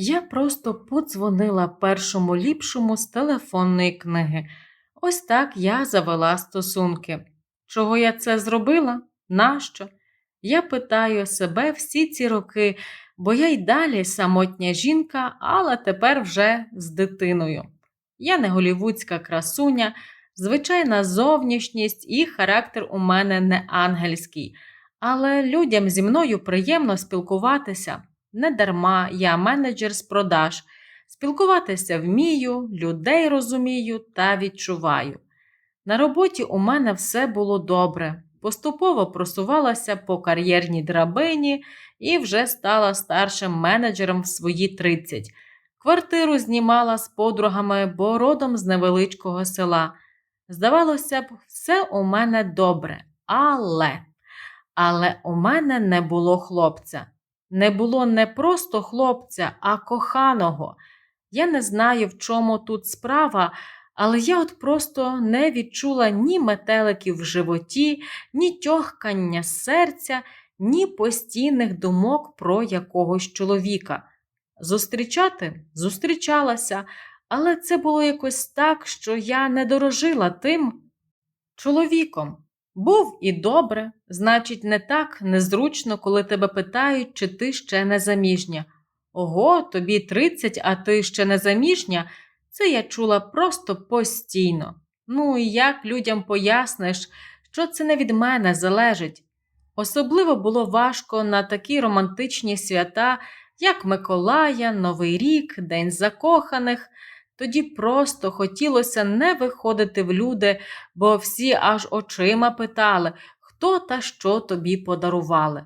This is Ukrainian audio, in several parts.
Я просто подзвонила першому ліпшому з телефонної книги. Ось так я завела стосунки. Чого я це зробила? Нащо? Я питаю себе всі ці роки, бо я й далі самотня жінка, але тепер вже з дитиною. Я не голівудська красуня, звичайна зовнішність і характер у мене не ангельський, але людям зі мною приємно спілкуватися. Недарма я менеджер з продаж. Спілкуватися вмію, людей розумію та відчуваю. На роботі у мене все було добре. Поступово просувалася по кар'єрній драбині і вже стала старшим менеджером в свої 30. Квартиру знімала з подругами, бо родом з невеличкого села. Здавалося б, все у мене добре, але, але у мене не було хлопця. Не було не просто хлопця, а коханого. Я не знаю, в чому тут справа, але я от просто не відчула ні метеликів в животі, ні тьохкання серця, ні постійних думок про якогось чоловіка. Зустрічати зустрічалася, але це було якось так, що я не дорожила тим чоловіком. Був і добре, значить, не так незручно, коли тебе питають, чи ти ще не заміжня. Ого, тобі 30, а ти ще не заміжня. Це я чула просто постійно. Ну і як людям поясниш, що це не від мене залежить. Особливо було важко на такі романтичні свята, як Миколая, Новий рік, День закоханих. Тоді просто хотілося не виходити в люди, бо всі аж очима питали, хто та що тобі подарували.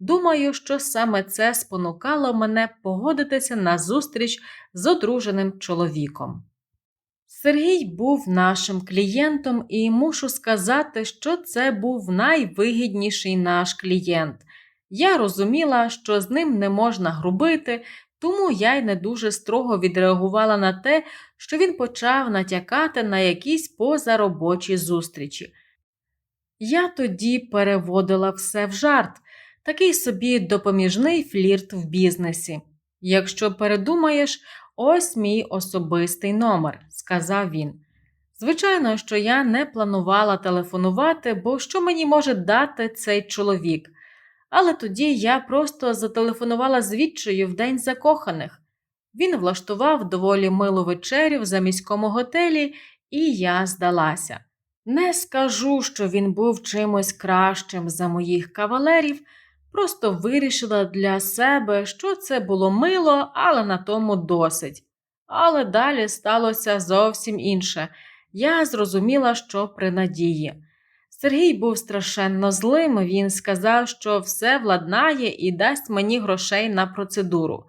Думаю, що саме це спонукало мене погодитися на зустріч з одруженим чоловіком. Сергій був нашим клієнтом, і мушу сказати, що це був найвигідніший наш клієнт. Я розуміла, що з ним не можна грубити, тому я й не дуже строго відреагувала на те, що він почав натякати на якісь позаробочі зустрічі. Я тоді переводила все в жарт, такий собі допоміжний флірт в бізнесі. Якщо передумаєш, ось мій особистий номер, сказав він. Звичайно, що я не планувала телефонувати, бо що мені може дати цей чоловік. Але тоді я просто зателефонувала з відчаю в день закоханих. Він влаштував доволі милу вечерю в заміському готелі, і я здалася. Не скажу, що він був чимось кращим за моїх кавалерів, просто вирішила для себе, що це було мило, але на тому досить. Але далі сталося зовсім інше. Я зрозуміла, що при надії. Сергій був страшенно злим. Він сказав, що все владнає і дасть мені грошей на процедуру.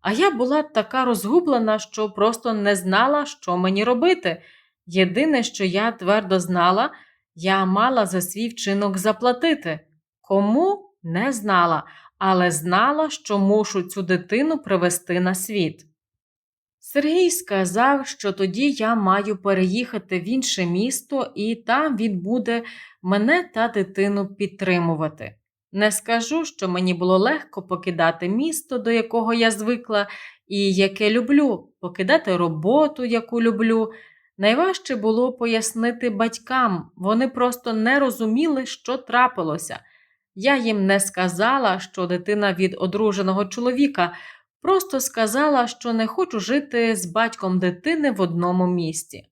А я була така розгублена, що просто не знала, що мені робити. Єдине, що я твердо знала, я мала за свій вчинок заплатити. Кому не знала, але знала, що мушу цю дитину привести на світ. Сергій сказав, що тоді я маю переїхати в інше місто, і там він буде мене та дитину підтримувати. Не скажу, що мені було легко покидати місто, до якого я звикла, і яке люблю, покидати роботу, яку люблю. Найважче було пояснити батькам, вони просто не розуміли, що трапилося. Я їм не сказала, що дитина від одруженого чоловіка, просто сказала, що не хочу жити з батьком дитини в одному місті.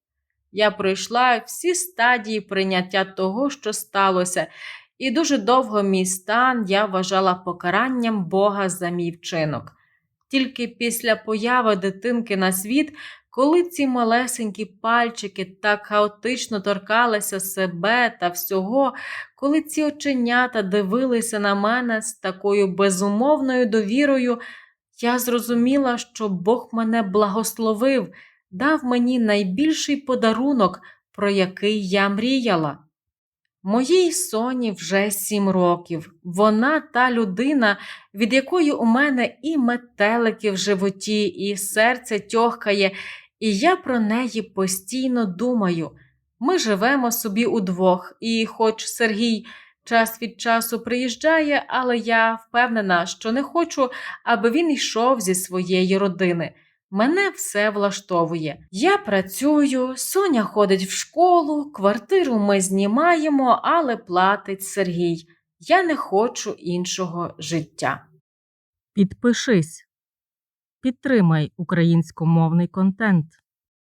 Я пройшла всі стадії прийняття того, що сталося, і дуже довго мій стан я вважала покаранням Бога за мій вчинок. Тільки після появи дитинки на світ, коли ці малесенькі пальчики так хаотично торкалися себе та всього, коли ці оченята дивилися на мене з такою безумовною довірою, я зрозуміла, що Бог мене благословив, дав мені найбільший подарунок, про який я мріяла. Моїй соні вже сім років. Вона та людина, від якої у мене і метелики в животі, і серце тьохкає, і я про неї постійно думаю. Ми живемо собі удвох, і, хоч Сергій час від часу приїжджає, але я впевнена, що не хочу, аби він йшов зі своєї родини. Мене все влаштовує. Я працюю, Соня ходить в школу, квартиру ми знімаємо, але платить Сергій. Я не хочу іншого життя. Підпишись. Підтримай українськомовний контент.